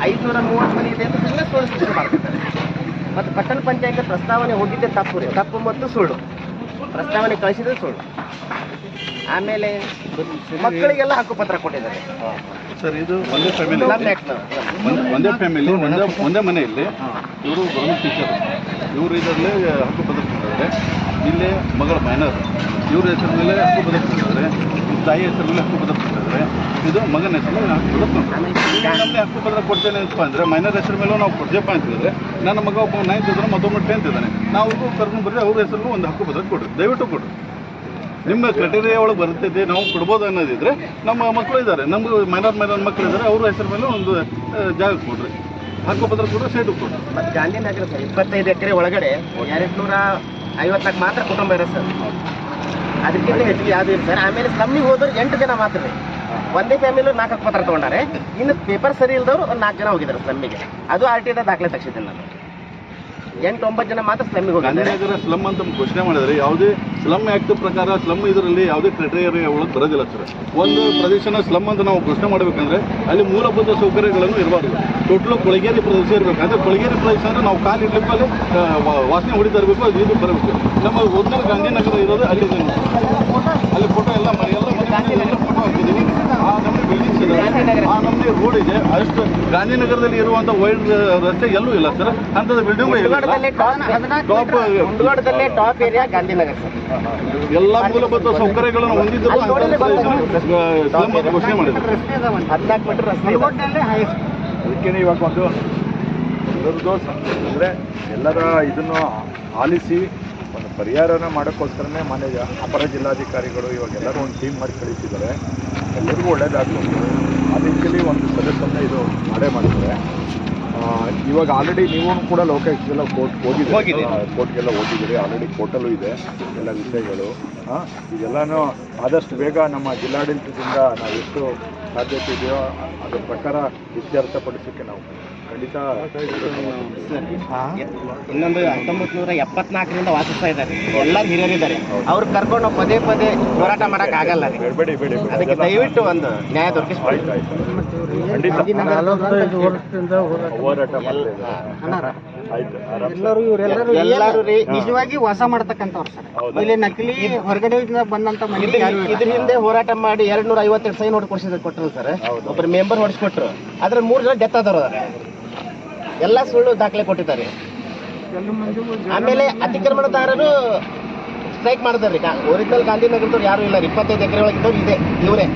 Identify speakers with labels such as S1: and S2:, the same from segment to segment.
S1: ಐದುನೂರ ಮೂವತ್ತು ಮನೆ ಇದೆ ಅಂತ ಸುಮ್ಮನೆ ಸುಳ್ಳು ಸೃಷ್ಟಿ ಮಾಡ್ತಿದ್ದಾರೆ ಮತ್ತು ಪಟ್ಟಣ ಪಂಚಾಯತ್ ಪ್ರಸ್ತಾವನೆ ಹೋಗಿದ್ದೆ ತಪ್ಪು ರೀ. ತಪ್ಪು ಮತ್ತು ಸುಳ್ಳು. ಪ್ರಸ್ತಾವನೆ ಕಳಿಸಿದ್ರೆ ಸುಳ್ಳು. ಆಮೇಲೆ ಮಕ್ಕಳಿಗೆಲ್ಲ ಹಕ್ಕುಪತ್ರ ಕೊಟ್ಟಿದ್ದಾರೆ.
S2: ಸರ್ ಇದು ಒಂದೇ ಫ್ಯಾಮಿಲಿ. ಒಂದ್- ಒಂದೇ ಫ್ಯಾಮಿಲಿ ಒಂದೇ ಒಂದೇ ಮನೆಯಲ್ಲಿ ಇವರು ಗೌರ್ಮೆಂಟ್ ಟೀಚರ್. ಇವರು ಇದರಲ್ಲಿ ಹಕ್ಕು ಬದುಕ್ತಿದ್ದಾರೆ ಇಲ್ಲಿ ಮಗಳ ಮೈನರ್ ಇವ್ರ ಹೆಸರು ಮೇಲೆ ಹಕ್ಕು ಬದಲಿಸ್ತಿದ್ದಾರೆ ತಾಯಿ ಹೆಸರು ಮೇಲೆ ಹಕ್ಕು ಬದಲಿಸ್ತಿದ್ದಾರೆ ಇದು ಮಗನ ಹೆಸರು ಮೇಲೆ ಹಕ್ಕು ನಮಗೆ ಹಕ್ಕು ಪತ್ರ ಕೊಡ್ತೇನೆ ಅಂತ ಅಂದರೆ ಮೈನರ್ ಹೆಸರ ಮೇಲೂ ನಾವು ಕೊಡ್ತೇಪ್ಪ ಅಂತಂದರೆ ನನ್ನ ಮಗ ಒಬ್ಬ ನೈನ್ತ್ ಇದ್ದಾನೆ ಮತ್ತೊಬ್ಬ ಟೆಂತ್ ಇದ್ದಾನೆ ನಾವು ಕರ್ಕೊಂಡು ಬರ್ರಿ ಅವ್ರ ಹೆಸರು ಒಂದು ಹಕ್ಕು ಪತ್ರ ಕೊಡ್ರಿ. ದಯವಿಟ್ಟು ಕೊಡ್ರಿ. ನಿಮ್ಮ ಕ್ರೈಟೇರಿಯಾ ಒಳಗೆ ಬರ್ತೈತೆ ನಾವು ಕೊಡ್ಬೋದು ಅನ್ನೋದಿದ್ರೆ ನಮ್ಮ ಮಕ್ಕಳು ಇದ್ದಾರೆ. ನಮ್ಗೆ ಮೈನರ್ ಮೈನರ್ ಮಕ್ಕಳು ಇದ್ದಾರೆ ಅವ್ರ ಹೆಸರ ಮೇಲೆ ಒಂದು ಜಾಗ ಕೊಡ್ರಿ. ಹಕ್ಕುಪತ್ರ ಕೊಡ್ರಿ ಸೈಟು ಕೊಡ್ರಿ.
S1: ಮತ್ತು ಗಾಂಧಿನಗರ ಇಪ್ಪತ್ತೈದು ಎಕರೆ ಒಳಗಡೆ ಎರಡು ನೂರ ಐವತ್ನಾಲ್ಕು ಮಾತ್ರ ಕುಟುಂಬ ಇರೋದು ಸರ್. ಅದಕ್ಕಿಂತ ಹೆಚ್ಚಿಗೆ ಯಾವ್ದು ಇಲ್ಲ ಸರ್. ಆಮೇಲೆ ಸ್ಲಮ್ಮಿಗೆ ಹೋದವ್ರು ಎಂಟು ಜನ ಮಾತ್ರ. ಒಂದೇ ಫ್ಯಾಮಿಲಿ ನಾಲ್ಕು ಪತ್ರ ತೊಗೊಂಡಾರೆ. ಇನ್ನು ಪೇಪರ್ ಸರಿ ಇಲ್ದವ್ರು ಒಂದು ನಾಲ್ಕು ಜನ ಹೋಗಿದ್ದಾರೆ ಸ್ಲಮ್ಮಿಗೆ ಅದು ಆರ್ ಟಿ ದಾಖಲೆ ತೆಗ್ಸಿದ್ದೀನಿ ನಾನು. ಎಂಟು ಒಂಬತ್ತು ಜನ ಮಾತ್ರ ಸ್ಲಮ್ಮಿಗೆ ಹೋಗಿದ್ದಾರೆ.
S2: ಗಾಂಧಿನಗರ ಸ್ಲಮ್ ಅಂತ ಘೋಷಣೆ ಮಾಡಿದ್ರೆ ಯಾವುದೇ ಸ್ಲಮ್ ಆಕ್ಟ್ ಪ್ರಕಾರ ಸ್ಲಮ್ ಇದರಲ್ಲಿ ಯಾವುದೇ ಕ್ರೈಟೇರಿಯಾ ಒಳಗೆ ಬರೋದಿಲ್ಲ ಸರ್ ಒಂದು ಪ್ರದೇಶನ ಸ್ಲಮ್ ಅಂತ ನಾವು ಘೋಷಣೆ ಮಾಡಬೇಕಂದ್ರೆ ಅಲ್ಲಿ ಮೂಲಭೂತ ಸೌಕರ್ಯಗಳನ್ನು ಇರಬಾರ್ದು. ಟೋಟಲ್ ಕೊಳಗೇರಿ ಪ್ರದೇಶ ಇರಬೇಕು ಅಂದರೆ ಕೊಳಗೇರಿ ಪ್ರದೇಶ ಅಂದ್ರೆ ನಾವು ಕಾಲು ಇಡ್ಲಿಕ್ಕೆ ಅಲ್ಲಿ ವಾಸನೆ ಹೊಡಿತಾ ಇರಬೇಕು ಅದು ಇದು ಬರಬೇಕು. ನಮ್ಮ ಒಂದು ಗಾಂಧಿನಗರ ಇರೋದು ಅಲ್ಲಿ ಅಲ್ಲಿ ಫೋಟೋ ಎಲ್ಲ ಎಲ್ಲ ಫೋಟೋ ಹಾಕಿದ್ದೀವಿ. ಆ ನಮ್ಮನೆ ರೋಡ್ ಇದೆ ಅಷ್ಟು ಗಾಂಧಿನಗರದಲ್ಲಿ ಇರುವಂಥ ವೈಲ್ಡ್ ರಸ್ತೆ ಎಲ್ಲೂ ಇಲ್ಲ ಸರ್. ಅಂಥದ್ದು ಬಿಲ್ಡಿಂಗ್
S1: ಟಾಪ್
S2: ಟಾಪ್
S1: ಮುಂಡಗೋಡದಲ್ಲೇ ಟಾಪ್ ಏರಿಯಾ ಗಾಂಧಿನಗರ ಸರ್.
S2: ಎಲ್ಲ ಮೂಲಭೂತ ಸೌಕರ್ಯಗಳನ್ನು. ಸ್ಲಮ್ ಘೋಷಣೆ ಮಾಡಿದ್ರು.
S1: ಹದಿನಾಲ್ಕು ಮೀಟರ್ ರಸ್ತೆ ಅದಕ್ಕೇನೆ
S3: ಅದಕ್ಕೆ ಇವಾಗ ಒಂದು ಎಲ್ಲರದ್ದು ಅಂದರೆ ಎಲ್ಲರ ಇದನ್ನು ಆಲಿಸಿ ಒಂದು ಪರಿಹಾರನ ಮಾಡೋಕ್ಕೋಸ್ಕರನೇ ಮಾನ್ಯ ಅಪರ ಜಿಲ್ಲಾಧಿಕಾರಿಗಳು ಇವಾಗ ಎಲ್ಲರೂ ಒಂದು ಟೀಮ್ ಮಾಡಿ ಕಳಿಸಿದ್ದಾರೆ. ಎಲ್ಲರಿಗೂ ಒಳ್ಳೇದಾಗಬೇಕು ರೀತಿಯಲ್ಲಿ ಒಂದು ಸದಸ್ಯನ ಇದು ಮಾಡೇ ಮಾಡ್ತಾರೆ ಇವಾಗ ಆಲ್ರೆಡಿ ನೀವು ಕೂಡ ಲೋಕಾಯುಕ್ತೆಲ್ಲ ಕೋರ್ಟ್ ಹೋಗಿದ್ದೀರಿ. ಕೋರ್ಟ್ಗೆಲ್ಲ ಹೋಗಿದ್ದೀರಿ. ಆಲ್ರೆಡಿ ಕೋರ್ಟಲ್ಲೂ ಇದೆ. ಎಲ್ಲ ವಿಷಯಗಳು. ಇದೆಲ್ಲನೂ ಆದಷ್ಟು ಬೇಗ ನಮ್ಮ ಜಿಲ್ಲಾಡಳಿತದಿಂದ ನಾವು ಎಷ್ಟು ಸಾಧ್ಯತೆ ಇದೆಯೋ ಅದ್ರ ಪ್ರಕಾರ ಇತ್ಯರ್ಥಪಡಿಸೋಕ್ಕೆ ನಾವು ಖಂಡಿತ
S1: ಇನ್ನೊಂದು ಹತ್ತೊಂಬತ್ತು ನೂರ ಎಪ್ಪತ್ನಾಲ್ಕರಿಂದ ವಾಸಿಸ್ತಾ ಇದ್ದಾರೆ. ಎಲ್ಲರೂ ಹಿರಿಯರಿದ್ದಾರೆ. ಅವ್ರು ಕರ್ಕೊಂಡು ಪದೇ ಪದೇ ಹೋರಾಟ ಮಾಡಕ್ ಆಗಲ್ಲ ರೀ
S3: ಬೇಡಿ ಬೇಡಿ
S1: ಅದಕ್ಕೆ ದಯವಿಟ್ಟು ಒಂದು ನ್ಯಾಯ ದೊರಕಿಸ್ಕೊಳ್ಳಿ
S3: ಹೋರಾಟ
S1: ಎಲ್ಲರೂ
S4: ನಿಜವಾಗಿ ವಾಸ ಮಾಡ್ತಕ್ಕಂಥವ್ರು ಸರ್? ಇಲ್ಲಿ ನಕಲಿ ಹೊರಗಡೆ ಬಂದಂತ ಮಂದಿ
S1: ಇದ್ರ ಹಿಂದೆ ಹೋರಾಟ ಮಾಡಿ ಎರಡ್ ನೂರ ಐವತ್ತೆರಡು ಸೈನ್ ಹೊಡ್ ಕೊಡ್ಸಿದ್ರು ಕೊಟ್ಟರು ಸರ್. ಒಬ್ಬರು ಮೆಂಬರ್ ಹೊಡಿಸ್ಕೊಟ್ರು. ಅದ್ರ ಮೂರು ಜನ ಡೆತ್ ಆದವ್ರು ಅದಾರೆ. ಎಲ್ಲ ಸುಳ್ಳು ದಾಖಲೆ ಕೊಟ್ಟಿದ್ದಾರೆ. ಆಮೇಲೆ ಅತಿಕ್ರಮಣದಾರರು ಸ್ಟ್ರೈಕ್ ಮಾಡಿದಾರೆ ಒರಿಜಿನಲ್ ಗಾಂಧಿನಗರದವ್ರು ಯಾರು ಇಲ್ಲ. ಇಪ್ಪತ್ತೈದು ಎಕರೆ ಒಳಗಿದ್ದವ್ರು ಇದೆ. ಇವರೇ.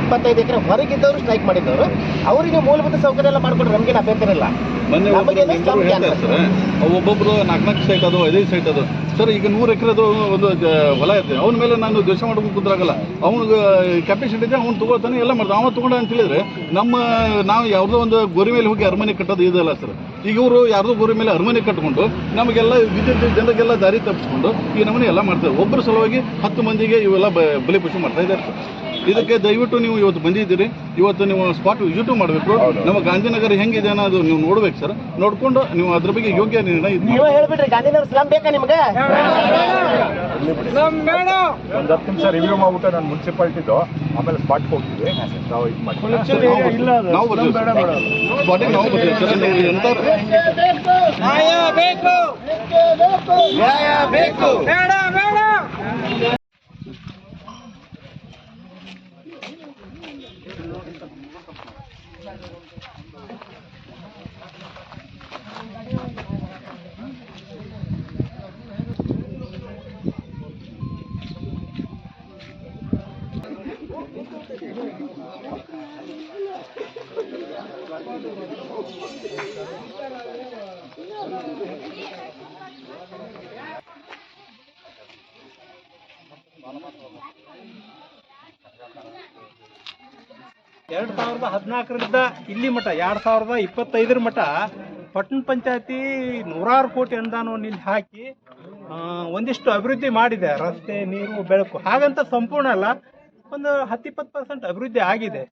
S1: ಇಪ್ಪತ್ತೈದು ಎಕರೆ ಹೊರಗಿದ್ದವರು ಸ್ಟ್ರೈಕ್ ಮಾಡಿದ್ದವರು. ಅವರಿಗೆ ಮೂಲಭೂತ ಸೌಕರ್ಯ ಎಲ್ಲ ಮಾಡ್ಕೊಡ್ರಿ ನಮ್ಗೆ ಅಭ್ಯಂತರ ಇಲ್ಲ.
S2: ಮೊನ್ನೆ ಒಬ್ಬರು
S1: ನಮಗೇನು
S2: ಹೇಳ್ತಾರೆ ಸರ್ ಒಬ್ಬೊಬ್ರು ನಾಲ್ಕು ನಾಲ್ಕು ಸೈಟ್ ಅದು ಐದೈದು ಸೈಟ್ ಅದು. ಸರ್ ಈಗ ನೂರು ಎಕರೆದು ಒಂದು ಹೊಲ ಇದೆ. ಅವನ ಮೇಲೆ ನಾನು ದ್ವೇಷ ಮಾಡ್ಕೊಂಡು ಕುಂದ್ರಾಗಲ್ಲ ಅವ್ನಿಗೆ ಕೆಪಾಸಿಟಿ ಇದೆ ಅವ್ನು ತಗೋತಾನೆ ಎಲ್ಲ ಮಾಡ್ತಾನೆ. ಅವ ತಗೊಂಡ ಅಂತ ಹೇಳಿದ್ರೆ ನಮ್ಮ ನಾವು ಯಾವುದೋ ಒಂದು ಗೋರಿ ಮೇಲೆ ಹೋಗಿ ಅರಮನೆ ಕಟ್ಟೋದು ಇದಲ್ಲ ಸರ್. ಈಗ ಇವರು ಯಾರ್ದೋ ಗೋರಿ ಮೇಲೆ ಅರಮನೆ ಕಟ್ಕೊಂಡು ನಮಗೆಲ್ಲ ವಿದ್ಯುತ್ ಜನರಿಗೆಲ್ಲ ದಾರಿ ತಪ್ಪಿಸ್ಕೊಂಡು ಈ ನಮ್ಮನೆ ಎಲ್ಲ ಮಾಡ್ತಾರೆ. ಒಬ್ಬರ ಸಲುವಾಗಿ ಹತ್ತು ಮಂದಿಗೆ ಇವೆಲ್ಲ ಬಲಿಪಶು ಮಾಡ್ತಾ ಇದ್ದಾರೆ ಸರ್. ಇದಕ್ಕೆ ದಯವಿಟ್ಟು ನೀವು ಇವತ್ತು ಬಂದಿದ್ದೀರಿ. ಇವತ್ತು ನೀವು ಸ್ಪಾಟ್ ವಿಸಿಟ್ ಮಾಡಬೇಕು. ನಮ್ಮ ಗಾಂಧಿನಗರ ಹೆಂಗಿದೆ ಅನ್ನೋದು ನೀವು ನೋಡ್ಬೇಕು ಸರ್. ನೋಡ್ಕೊಂಡು ನೀವು ಅದ್ರ ಬಗ್ಗೆ ಯೋಗ್ಯ ನಿರ್ಣಯ.
S1: ನೀವೇ ಹೇಳ್ಬಿಡ್ರಿ ಗಾಂಧಿನಗರ ಸ್ಲಮ್ ಬೇಕಾ ನಿಮ್ಗೆ?
S3: ಒಂದು ಹತ್ತು ನಿಮಿಷ ರಿವ್ಯೂ ಮಾಡ್ಬಿಟ್ಟು ನಾನು ಮುನ್ಸಿಪಾಲ್ಟಿದು ಆಮೇಲೆ ಸ್ಪಾಟ್ಗೆ ಹೋಗ್ತೀವಿ ನಾವು ಇದು ಬೇಕು
S2: ನಾವು ಬರ್ತೀವಿ. ಸ್ಪಾಟಿಗೆ ನಾವು ಬರ್ತೀವಿ. ಸರ್ ನೀವು ಎಂತ
S1: ನ್ಯಾಯ ಬೇಕು.
S5: ಎರಡು ಸಾವಿರದ ಹದಿನಾಲ್ಕರಿಂದ ಇಲ್ಲಿ ಮಠ ಎರಡು ಸಾವಿರದ ಇಪ್ಪತ್ತೈದರ ಮಠ ಪಟ್ಟಣ ಪಂಚಾಯತಿ ನೂರಾರು ಕೋಟಿ ಅನುದಾನವನ್ನು ಇಲ್ಲಿ ಹಾಕಿ ಒಂದಿಷ್ಟು ಅಭಿವೃದ್ಧಿ ಮಾಡಿದೆ. ರಸ್ತೆ ನೀರು ಬೆಳಕು. ಹಾಗಂತ ಸಂಪೂರ್ಣ ಅಲ್ಲ ಒಂದು ಹತ್ತಿಪ್ಪತ್ತು ಪರ್ಸೆಂಟ್ ಅಭಿವೃದ್ಧಿ ಆಗಿದೆ.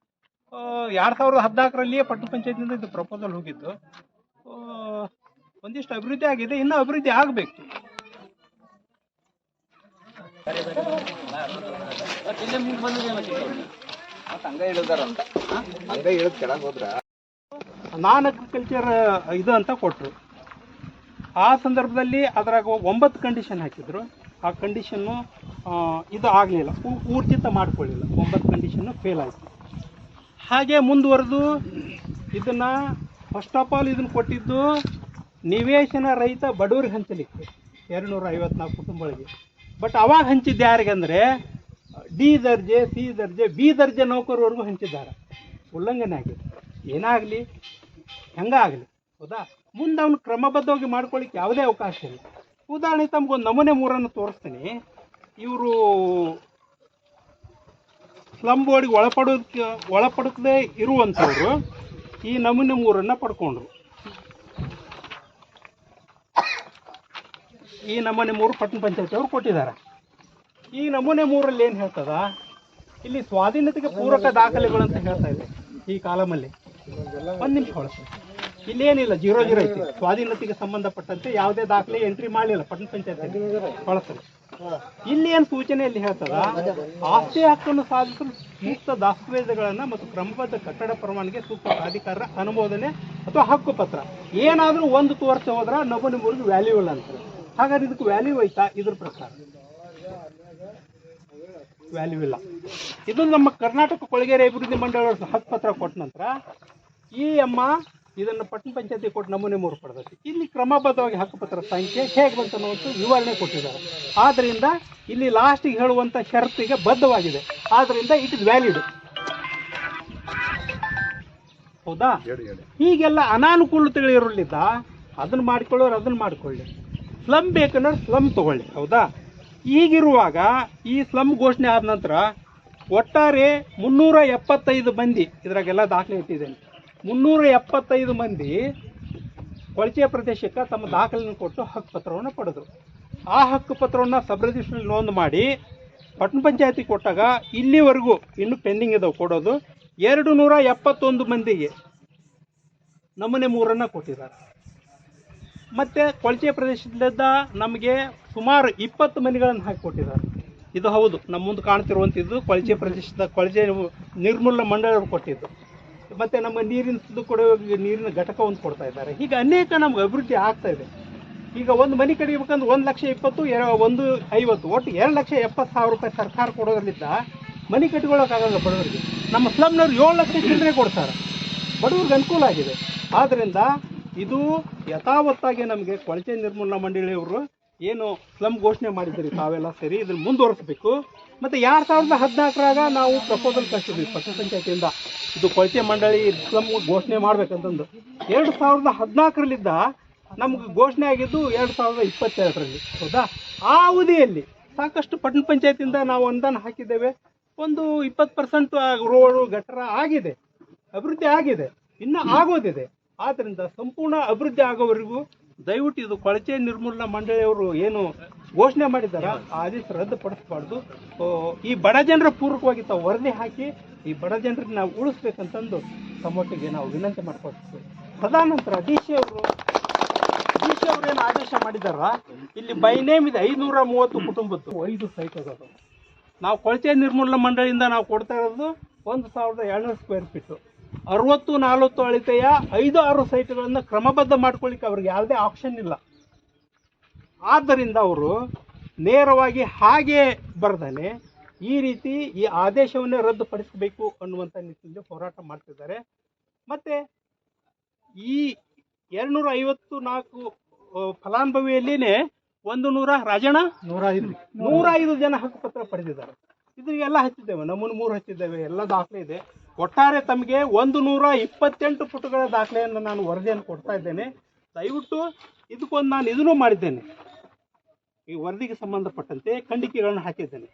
S5: ಎರಡು ಸಾವಿರದ ಹದಿನಾಲ್ಕರಲ್ಲಿಯೇ ಪಟ್ಟಣ ಪಂಚಾಯತಿಯಿಂದ ಇದು ಪ್ರಪೋಸಲ್ ಆ, ಒಂದಿಷ್ಟು ಅಭಿವೃದ್ಧಿ ಆಗಿದೆ. ಇನ್ನೂ ಅಭಿವೃದ್ಧಿ ಆಗಬೇಕು. ನಾನ್ ಅಗ್ರಿಕಲ್ಚರ್ ಇದು ಅಂತ ಕೊಟ್ಟರು ಆ ಸಂದರ್ಭದಲ್ಲಿ ಅದ್ರಾಗ ಒಂಬತ್ತು ಕಂಡೀಷನ್ ಹಾಕಿದ್ರು. ಆ ಕಂಡೀಷನ್ನು ಇದು ಆಗಲಿಲ್ಲ. ಊರ್ಜಿತ ಮಾಡ್ಕೊಳ್ಳಿಲ್ಲ. ಒಂಬತ್ತು ಕಂಡೀಷನ್ನು ಫೇಲ್ ಆಯಿತು. ಹಾಗೆ ಮುಂದುವರೆದು ಇದನ್ನು ಫಸ್ಟ್ ಆಫ್ ಆಲ್ ಇದನ್ನು ಕೊಟ್ಟಿದ್ದು ನಿವೇಶನ ರಹಿತ ಬಡವರಿಗೆ ಹಂಚಲಿಕ್ಕೆ. ಎರಡು ನೂರ ಐವತ್ನಾಲ್ಕು ಕುಟುಂಬಗಳಿಗೆ. ಬಟ್ ಅವಾಗ ಹಂಚಿದ್ದು ಯಾರಿಗಂದರೆ ಡಿ ದರ್ಜೆ, ಸಿ ದರ್ಜೆ, ಬಿ ದರ್ಜೆ ನೌಕರವರೆಗೂ ಹಂಚಿದ್ದಾರೆ. ಉಲ್ಲಂಘನೆ ಆಗಿದೆ. ಏನಾಗಲಿ? ಹೆಂಗಾಗಲಿ? ಹೌದಾ? ಮುಂದೆ ಅವನು ಕ್ರಮಬದ್ಧವಾಗಿ ಮಾಡ್ಕೊಳ್ಳಿಕ್ಕೆ ಯಾವುದೇ ಅವಕಾಶ ಇಲ್ಲ. ಉದಾಹರಣೆ, ತಮಗೊಂದು ನಮೂನೆ ಮೂರನ್ನು ತೋರಿಸ್ತೀನಿ. ಇವರು ಸ್ಲಮ್ ಬೋರ್ಡ್ಗೆ ಒಳಪಡೋದಕ್ಕೆ ಒಳಪಡಕದೆ ಇರುವಂಥವ್ರು ಈ ನಮೂನೆ ಮೂರನ್ನು ಪಡ್ಕೊಂಡ್ರು. ಈ ನಮೂನೆ ಮೂರು ಪಟ್ಟಣ ಪಂಚಾಯತಿ ಅವರು ಕೊಟ್ಟಿದ್ದಾರೆ. ಈ ನಮೂನೆ ಮೂರಲ್ಲಿ ಏನು ಹೇಳ್ತದ? ಇಲ್ಲಿ ಸ್ವಾಧೀನತೆಗೆ ಪೂರಕ ದಾಖಲೆಗಳು ಅಂತ ಹೇಳ್ತಾ ಇದೆ ಈ ಕಾಲಮಲ್ಲಿ. ಒಂದು ನಿಮಿಷ ಹೊಳಸು ಇಲ್ಲೇನಿಲ್ಲ, ಜೀರೋ ಜೀರೋ ಐತಿ. ಸ್ವಾಧೀನತೆಗೆ ಸಂಬಂಧಪಟ್ಟಂತೆ ಯಾವುದೇ ದಾಖಲೆ ಎಂಟ್ರಿ ಮಾಡಲಿಲ್ಲ, ಪಟ್ಟಣ ಪಂಚಾಯತ್ ಹೊಳಸಲು ಇಲ್ಲಿ ಏನು ಸೂಚನೆ ಇಲ್ಲಿ ಹೇಳ್ತದ? ಆಸ್ತಿ ಹಕ್ಕನ್ನು ಸಾಧಿಸಲು ಸೂಕ್ತ ದಾಸ್ತಾವೇಜುಗಳನ್ನ ಮತ್ತು ಕ್ರಮಬದ್ಧ ಕಟ್ಟಡ ಪ್ರಮಾಣಿಗೆ ಸೂಕ್ತ ಪ್ರಾಧಿಕಾರರ ಅನುಮೋದನೆ ಅಥವಾ ಹಕ್ಕು ಪತ್ರ. ಏನಾದರೂ ಒಂದು ತೋರಿಸಿ ಹೋದ್ರ ನಮೂನೆ ಮೂರಿಗೆ ವ್ಯಾಲ್ಯೂ ಇಲ್ಲ ಅಂತಾರೆ ಹಾಗಾದ್ರೆ ಇದಕ್ಕೆ ವ್ಯಾಲ್ಯೂ ಐತಾ? ಇದ್ರ ಪ್ರಕಾರ. ವ್ಯಾಲ್ಯೂ ಇಲ್ಲ. ಇದು ನಮ್ಮ ಕರ್ನಾಟಕ ಕೊಳಗೇರಿ ಅಭಿವೃದ್ಧಿ ಮಂಡಳಿ ಹಕ್ಕು ಪತ್ರ ಕೊಟ್ಟ ನಂತರ ಈ ಅಮ್ಮ ಇದನ್ನು ಪಟ್ಟಣ ಪಂಚಾಯತಿ ಕೊಟ್ಟು ನಮೂನೆ ಮೂರು ಪಡೆದೈತಿ ಇಲ್ಲಿ ಕ್ರಮಬದ್ಧವಾಗಿ ಹಕ್ಕುಪತ್ರ ಸಂಖ್ಯೆ ಹೇಗೆ ಬಂತು ಅನ್ನೋದು ವಿವರಣೆ ಕೊಟ್ಟಿದ್ದಾರೆ. ಆದ್ದರಿಂದ ಇಲ್ಲಿ ಲಾಸ್ಟಿಗೆ ಹೇಳುವಂಥ ಷರತ್ತಿಗೆ ಬದ್ಧವಾಗಿದೆ. ಆದ್ದರಿಂದ ಇಟ್ ಇಸ್ ವ್ಯಾಲಿಡ್ ಹೌದಾ? ಹೀಗೆಲ್ಲ ಅನಾನುಕೂಲತೆಗಳು ಇರಲಿದ್ದ ಅದನ್ನ ಮಾಡ್ಕೊಳ್ಳೋರು ಅದನ್ನ ಮಾಡ್ಕೊಳ್ಳಿ. ಸ್ಲಮ್ ಬೇಕನ್ನೋರು ಸ್ಲಮ್ ತಗೊಳ್ಳಿ. ಹೌದಾ? ಈಗಿರುವಾಗ ಈ ಸ್ಲಮ್ ಘೋಷಣೆ ಆದ ನಂತರ ಒಟ್ಟಾರೆ ಮುನ್ನೂರ ಎಪ್ಪತ್ತೈದು ಮಂದಿ ಇದ್ರಾಗೆಲ್ಲ ದಾಖಲೆ ಇಟ್ಟಿದ್ದೇನೆ. ಮುನ್ನೂರ ಎಪ್ಪತ್ತೈದು ಮಂದಿ ಕೊಳಚೆ ಪ್ರದೇಶಕ್ಕೆ ತಮ್ಮ ದಾಖಲೆಯನ್ನು ಕೊಟ್ಟು ಹಕ್ಕು ಪತ್ರವನ್ನು ಪಡೆದರು. ಆ ಹಕ್ಕು ಪತ್ರವನ್ನು ಸಬ್ ರಿಜಿಸ್ಟ್ರಲ್ಲಿ ನೋಂದು ಮಾಡಿ ಪಟ್ಟಣ ಪಂಚಾಯತಿ ಕೊಟ್ಟಾಗ ಇಲ್ಲಿವರೆಗೂ ಇನ್ನೂ ಪೆಂಡಿಂಗ್ ಇದಾವೆ ಕೊಡೋದು. ಎರಡು ನೂರ ಎಪ್ಪತ್ತೊಂದು ಮಂದಿಗೆ ನಮೂನೆ ಮೂರನ್ನು ಕೊಟ್ಟಿದ್ದಾರೆ. ಮತ್ತು ಕೊಳಚೆ ಪ್ರದೇಶದಿಂದ ನಮಗೆ ಸುಮಾರು ಇಪ್ಪತ್ತು ಮನೆಗಳನ್ನು ಹಾಕಿಕೊಟ್ಟಿದ್ದಾರೆ. ಇದು ಹೌದು ನಮ್ಮ ಮುಂದೆ ಕಾಣ್ತಿರುವಂಥದ್ದು ಕೊಳಚೆ ಪ್ರದೇಶದ ಕೊಳಚೆ ನಿರ್ಮೂಲ ಮಂಡಳಿಯವರು ಕೊಟ್ಟಿದ್ದು. ಮತ್ತು ನಮ್ಮ ನೀರಿನ ಕೊಡೋ ನೀರಿನ ಘಟಕವನ್ನು ಕೊಡ್ತಾ ಇದ್ದಾರೆ. ಈಗ ಅನೇಕ ನಮ್ಗೆ ಅಭಿವೃದ್ಧಿ ಆಗ್ತಾ ಇದೆ. ಈಗ ಒಂದು ಮನೆ ಕಡಿಬೇಕಂದ್ರೆ ಒಂದು ಲಕ್ಷ ಇಪ್ಪತ್ತು, ಎರ ಒಂದು ಐವತ್ತು, ಒಟ್ಟು ಎರಡು ಲಕ್ಷ ಎಪ್ಪತ್ತು ಸಾವಿರ ರೂಪಾಯಿ ಸರ್ಕಾರ ಕೊಡೋದ್ರಿಂದ ಮನೆ ಕಟ್ಕೊಳ್ಳೋಕ್ಕಾಗಲ್ಲ ಬಡವರಿಗೆ. ನಮ್ಮ ಸ್ಲಮ್ನವ್ರು ಏಳು ಲಕ್ಷ ಚಿಲ್ಲರೆ ಕೊಡ್ತಾರೆ. ಬಡವ್ರಿಗೆ ಅನುಕೂಲ ಆಗಿದೆ. ಆದ್ದರಿಂದ ಇದು ಯಥಾವತ್ತಾಗಿ ನಮಗೆ ಕೊಳಚೆ ನಿರ್ಮೂಲನಾ ಮಂಡಳಿಯವರು ಏನು ಸ್ಲಮ್ ಘೋಷಣೆ ಮಾಡಿದ್ದೀರಿ ತಾವೆಲ್ಲ ಸೇರಿ ಇದನ್ನು ಮುಂದುವರಿಸಬೇಕು. ಮತ್ತು ಎರಡು ಸಾವಿರದ ಹದಿನಾಲ್ಕರಾಗ ನಾವು ಪ್ರಪೋಸಲ್ ಕಳಿಸಿದ್ವಿ ಪಟ್ಟಣ ಪಂಚಾಯತಿಯಿಂದ ಇದು ಕೊಳಚೆ ಮಂಡಳಿ ಸ್ಲಮ್ ಘೋಷಣೆ ಮಾಡ್ಬೇಕಂತಂದು. ಎರಡು ಸಾವಿರದ ಹದಿನಾಲ್ಕರಲ್ಲಿದ್ದ ನಮ್ಗೆ ಘೋಷಣೆ ಆಗಿದ್ದು ಎರಡು ಸಾವಿರದ ಇಪ್ಪತ್ತೆರಡರಲ್ಲಿ. ಹೌದಾ? ಆ ಅವಧಿಯಲ್ಲಿ ಸಾಕಷ್ಟು ಪಟ್ಟಣ ಪಂಚಾಯತಿಯಿಂದ ನಾವು ಅನುದಾನ ಹಾಕಿದ್ದೇವೆ. ಒಂದು ಇಪ್ಪತ್ತು ಪರ್ಸೆಂಟ್ ರೋಡು ಗಟ್ಟರ ಆಗಿದೆ. ಅಭಿವೃದ್ಧಿ ಆಗಿದೆ. ಇನ್ನೂ ಆಗೋದಿದೆ. ಆದ್ದರಿಂದ ಸಂಪೂರ್ಣ ಅಭಿವೃದ್ಧಿ ಆಗೋವರೆಗೂ ದಯವಿಟ್ಟು ಇದು ಕೊಳಚೆ ನಿರ್ಮೂಲನಾ ಮಂಡಳಿಯವರು ಏನು ಘೋಷಣೆ ಮಾಡಿದ್ದಾರೆ, ಆ ಆದೇಶ ರದ್ದುಪಡಿಸಬಾರ್ದು. ಈ ಬಡ ಜನರ ಪೂರ್ವಕವಾಗಿ ತಾವು ವರದಿ ಹಾಕಿ ಈ ಬಡ ಜನರಿಗೆ ನಾವು ಉಳಿಸ್ಬೇಕಂತಂದು ತಮ್ಮೊಟ್ಟಿಗೆ ನಾವು ವಿನಂತಿ ಮಾಡ್ಕೊಳ್ತೀವಿ. ತದಾನಂತರ ಡಿ ಸಿ ಅವರು, ಡಿ ಸಿ ಅವರು ಏನು ಆದೇಶ ಮಾಡಿದಾರ ಇಲ್ಲಿ ಬೈ ನೇಮ್ ಇದೆ ಐನೂರ ಮೂವತ್ತು ಕುಟುಂಬದ್ದು. ಐದು ಸೈಟ್ ನಾವು ಕೊಳಚೆ ನಿರ್ಮೂಲನಾ ಮಂಡಳಿಯಿಂದ ನಾವು ಕೊಡ್ತಾ ಇರೋದು ಒಂದು ಸಾವಿರದ ಏಳ್ನೂರು ಸ್ಕ್ವೇರ್ ಫೀಟು ಅರವತ್ತು ನಲವತ್ತು ಅಳತೆಯ ಐದು ಆರು ಸೈಟ್ಗಳನ್ನು ಕ್ರಮಬದ್ಧ ಮಾಡ್ಕೊಳ್ಳಿಕ್ಕೆ ಅವ್ರಿಗೆ ಯಾವುದೇ ಆಪ್ಷನ್ ಇಲ್ಲ. ಆದ್ದರಿಂದ ಅವರು ನೇರವಾಗಿ ಹಾಗೆ ಬರ್ದಾನೆ ಈ ರೀತಿ ಈ ಆದೇಶವನ್ನೇ ರದ್ದುಪಡಿಸಬೇಕು ಅನ್ನುವಂಥ ನಿಟ್ಟಿನಲ್ಲಿ ಹೋರಾಟ ಮಾಡ್ತಿದ್ದಾರೆ. ಮತ್ತು ಈ ಎರಡುನೂರ ಐವತ್ತು ನಾಲ್ಕು ಫಲಾನುಭವಿಯಲ್ಲಿನೇ ಒಂದು ನೂರ ರಾಜಣ್ಣ? ನೂರ ಐದು ನೂರ ಐದು ಜನ ಹಕ್ಕುಪತ್ರ ಪಡೆದಿದ್ದಾರೆ. ಇದು ಎಲ್ಲ ಹಚ್ಚಿದ್ದೇವೆ. ನಮ್ಮನ್ನು ಮೂರು ಹಚ್ಚಿದ್ದೇವೆ. ಎಲ್ಲ ದಾಖಲೆ ಇದೆ. ಒಟ್ಟಾರೆ ತಮಗೆ ಒಂದು ನೂರ ಇಪ್ಪತ್ತೆಂಟು ಪುಟಗಳ ದಾಖಲೆಯನ್ನು ನಾನು ವರದಿಯನ್ನು ಕೊಡ್ತಾ ಇದ್ದೇನೆ. ದಯವಿಟ್ಟು ಇದಕ್ಕೊಂದು ನಾನು ಇದನ್ನು ಮಾಡಿದ್ದೇನೆ. ಈ ವರದಿಗೆ ಸಂಬಂಧಪಟ್ಟಂತೆ ಖಂಡಿಕೆಗಳನ್ನು ಹಾಕಿದ್ದೇನೆ.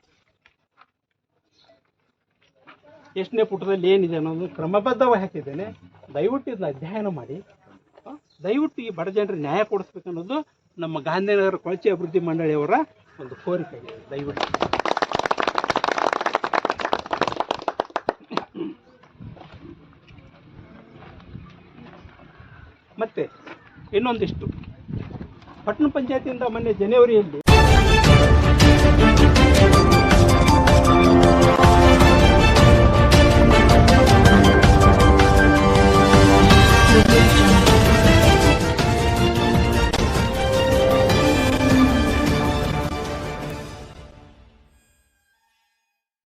S5: ಎಷ್ಟನೇ ಪುಟದಲ್ಲಿ ಏನಿದೆ ಅನ್ನೋದು ಕ್ರಮಬದ್ಧವಾಗಿ ಹಾಕಿದ್ದೇನೆ. ದಯವಿಟ್ಟು ಇದನ್ನ ಅಧ್ಯಯನ ಮಾಡಿ. ದಯವಿಟ್ಟು ಈ ಬಡ ಜನರಿಗೆ ನ್ಯಾಯ ಕೊಡಿಸ್ಬೇಕನ್ನೋದು ನಮ್ಮ ಗಾಂಧಿನಗರ ಕೊಳಚೆ ಅಭಿವೃದ್ಧಿ ಮಂಡಳಿಯವರ ಒಂದು ಕೋರಿಕೆ. ದಯವಿಟ್ಟು ಮತ್ತೆ ಇನ್ನೊಂದಿಷ್ಟು. ಪಟ್ಟಣ ಪಂಚಾಯತಿಯಿಂದ ಮೊನ್ನೆ ಜನವರಿಯಲ್ಲಿ